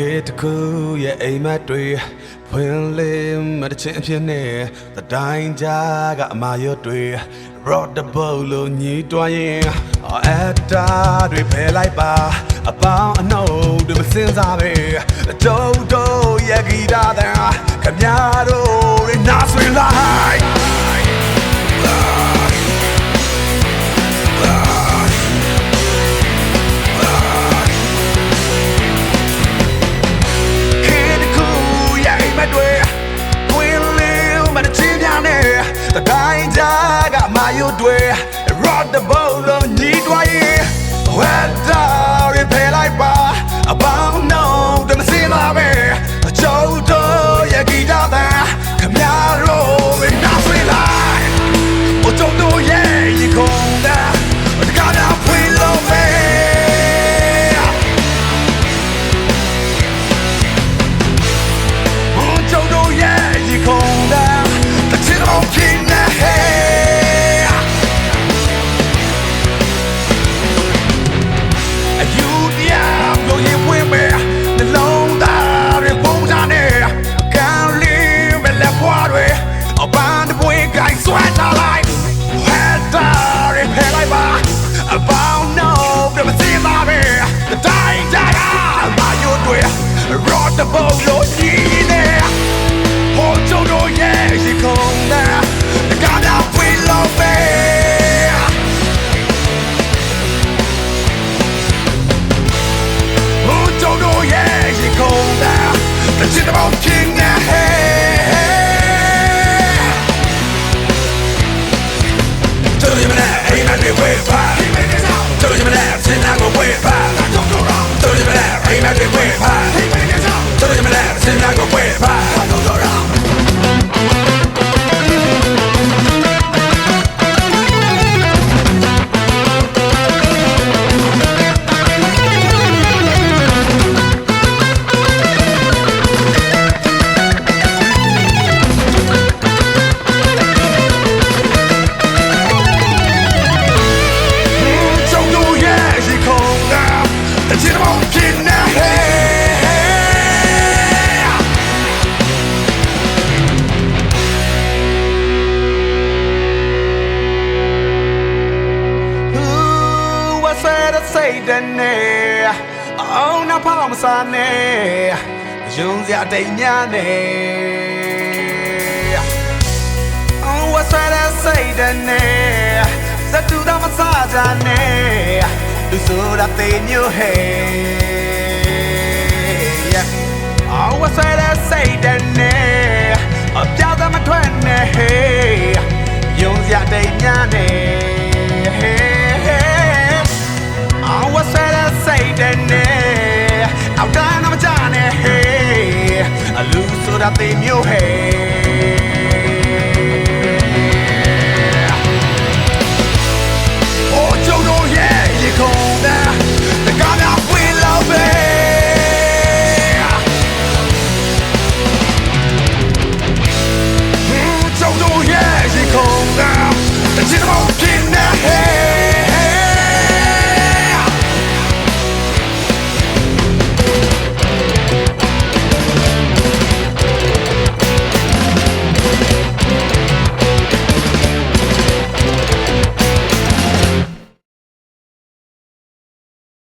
ခေတခုရဲ့အိမ်မက်တွေဖွင့်လင်းမတချင်းဖြစ်နေတတိုင်းကြားကအမာရွတ်တွေ rock the boat လို့ညီးတွားရင်အတားတွေဖယ်လိုက်ပါအပေါင်းအနှုတ်တွေမစင်စားပဲတုံတုံရဲ့ဂီတာတဲ့ခမရတို့တွေနား မာယွတွေ rock the boat လို့ညီးတွားရင် weather တွေ 我走路也失控了，我走路也失控了，我走路也失控了。走路也失控了，走路也失控了，走路也失控了。 စိတ်တနဲ့အောင်နှဖောင်းစားနဲ့ရုံစရာတိမ်များနဲ့အောင်ဝဆရစိတ်တနဲ့စတူတော်မစားကြနဲ့သူဆိုတာသိမျိုးဟဲ့အောင်ဝဆရစိတ်တနဲ့ la tele.